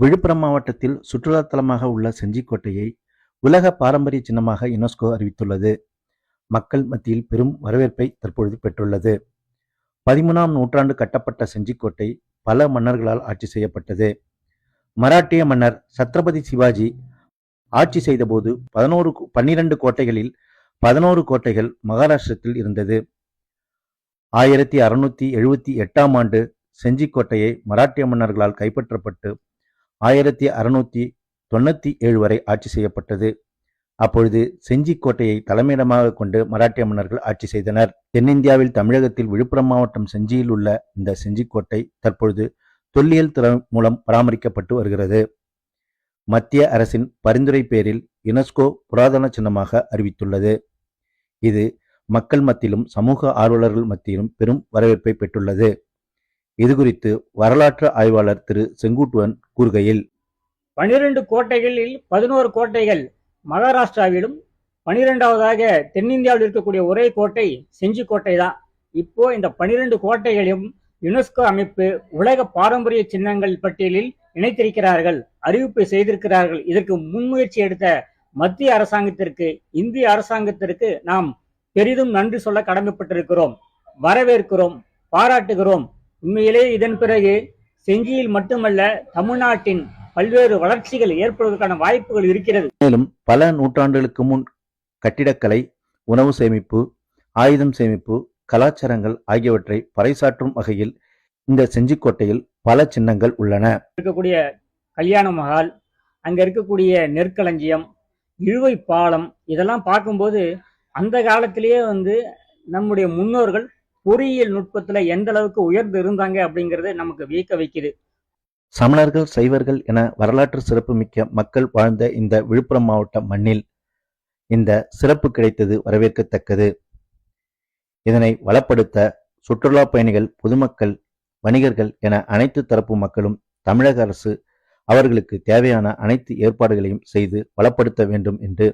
விழுப்புரம் மாவட்டத்தில் சுற்றுலா தலமாக உள்ள செஞ்சிக்கோட்டையை உலக பாரம்பரிய சின்னமாக யுனெஸ்கோ அறிவித்துள்ளது. மக்கள் மத்தியில் பெரும் வரவேற்பை தற்பொழுது பெற்றுள்ளது. பதிமூணாம் நூற்றாண்டு கட்டப்பட்ட செஞ்சிக்கோட்டை பல மன்னர்களால் ஆட்சி செய்யப்பட்டது. மராட்டிய மன்னர் சத்ரபதி சிவாஜி ஆட்சி செய்தபோது பதினோரு பன்னிரண்டு கோட்டைகளில் பதினோரு கோட்டைகள் மகாராஷ்டிரத்தில் இருந்தது. ஆயிரத்தி அறுநூத்தி எழுபத்தி எட்டாம் ஆண்டு செஞ்சிக்கோட்டையை மராட்டிய மன்னர்களால் கைப்பற்றப்பட்டு ஆயிரத்தி அறுநூத்தி தொண்ணூத்தி ஏழு வரை ஆட்சி செய்யப்பட்டது. அப்பொழுது செஞ்சிக்கோட்டையை தலைமையிடமாக கொண்டு மராட்டிய மன்னர்கள் ஆட்சி செய்தனர். தென்னிந்தியாவில் தமிழகத்தில் விழுப்புரம் மாவட்டம் செஞ்சியில் உள்ள இந்த செஞ்சிக்கோட்டை தற்பொழுது தொல்லியல் துறை மூலம் பராமரிக்கப்பட்டு வருகிறது. மத்திய அரசின் பரிந்துரை பேரில் யுனெஸ்கோ புராதன சின்னமாக அறிவித்துள்ளது. இது மக்கள் மத்தியிலும் சமூக ஆர்வலர்கள் மத்தியிலும் பெரும் வரவேற்பை பெற்றுள்ளது. இது குறித்து வரலாற்று ஆய்வாளர் திரு செங்குட்டுவன் கூறுகையில் பனிரெண்டு கோட்டைகளில் பதினோரு கோட்டைகள் மகாராஷ்டிராவிலும் பனிரெண்டாவதாக தென்னிந்தியாவில் இருக்கக்கூடிய ஒரே கோட்டை செஞ்சி கோட்டை தான் இப்போ இந்த பனிரெண்டு கோட்டைகளையும் யுனெஸ்கோ அமைப்பு உலக பாரம்பரிய சின்னங்கள் பட்டியலில் இணைத்திருக்கிறார்கள் அறிவிப்பு செய்திருக்கிறார்கள். இதற்கு முன்முயற்சி எடுத்த மத்திய அரசாங்கத்திற்கு இந்திய அரசாங்கத்திற்கு நாம் பெரிதும் நன்றி சொல்ல கடமைப்பட்டிருக்கிறோம். வரவேற்கிறோம் பாராட்டுகிறோம். உண்மையிலே இதன் பிறகு செஞ்சியில் மட்டுமல்ல தமிழ்நாட்டின் பல்வேறு வளர்ச்சிகள் ஏற்படுவதற்கான வாய்ப்புகள் இருக்கிறது. மேலும் பல நூற்றாண்டுகளுக்கு முன் கட்டிடக்கலை உணவு சேமிப்பு ஆயுதம் சேமிப்பு கலாச்சாரங்கள் ஆகியவற்றை பறைசாற்றும் வகையில் இந்த செஞ்சிக்கோட்டையில் பல சின்னங்கள் உள்ளன. இருக்கக்கூடிய கல்யாண மஹால் அங்க இருக்கக்கூடிய நெற்களஞ்சியம் இழுவை பாலம் இதெல்லாம் பார்க்கும்போது அந்த காலத்திலேயே வந்து நம்முடைய முன்னோர்கள் பொறியியல் நுட்பத்துல எந்த அளவுக்கு உயர்ந்து இருந்தாங்க அப்படிங்கறத நமக்கு வியக்க வைக்குது. சமணர்கள் சைவர்கள் என வரலாற்று சிறப்புமிக்க மக்கள் வாழ்ந்த இந்த விழுப்புரம் மாவட்ட மண்ணில் இந்த சிறப்பு கிடைத்தது வரவேற்கத்தக்கது. இதனை வளப்படுத்த சுற்றுலா பயணிகள் பொதுமக்கள் வணிகர்கள் என அனைத்து தரப்பு மக்களும் தமிழக அரசு அவர்களுக்கு தேவையான அனைத்து ஏற்பாடுகளையும் செய்து வளப்படுத்த வேண்டும் என்று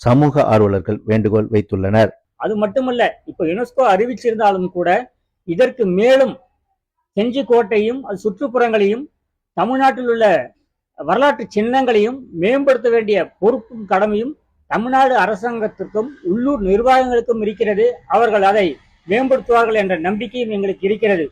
சமூக ஆர்வலர்கள் வேண்டுகோள் வைத்துள்ளனர். அது மட்டுமல்ல இப்ப யுனெஸ்கோ அறிவிச்சிருந்தாலும் கூட இதற்கு மேலும் செஞ்சி கோட்டையும் அது சுற்றுப்புறங்களையும் தமிழ்நாட்டில் உள்ள வரலாற்று சின்னங்களையும் மேம்படுத்த வேண்டிய பொறுப்பும் கடமையும் தமிழ்நாடு அரசாங்கத்திற்கும் உள்ளூர் நிர்வாகங்களுக்கும் இருக்கிறது. அவர்கள் அதை மேம்படுத்துவார்கள் என்ற நம்பிக்கையும் எங்களுக்கு இருக்கிறது.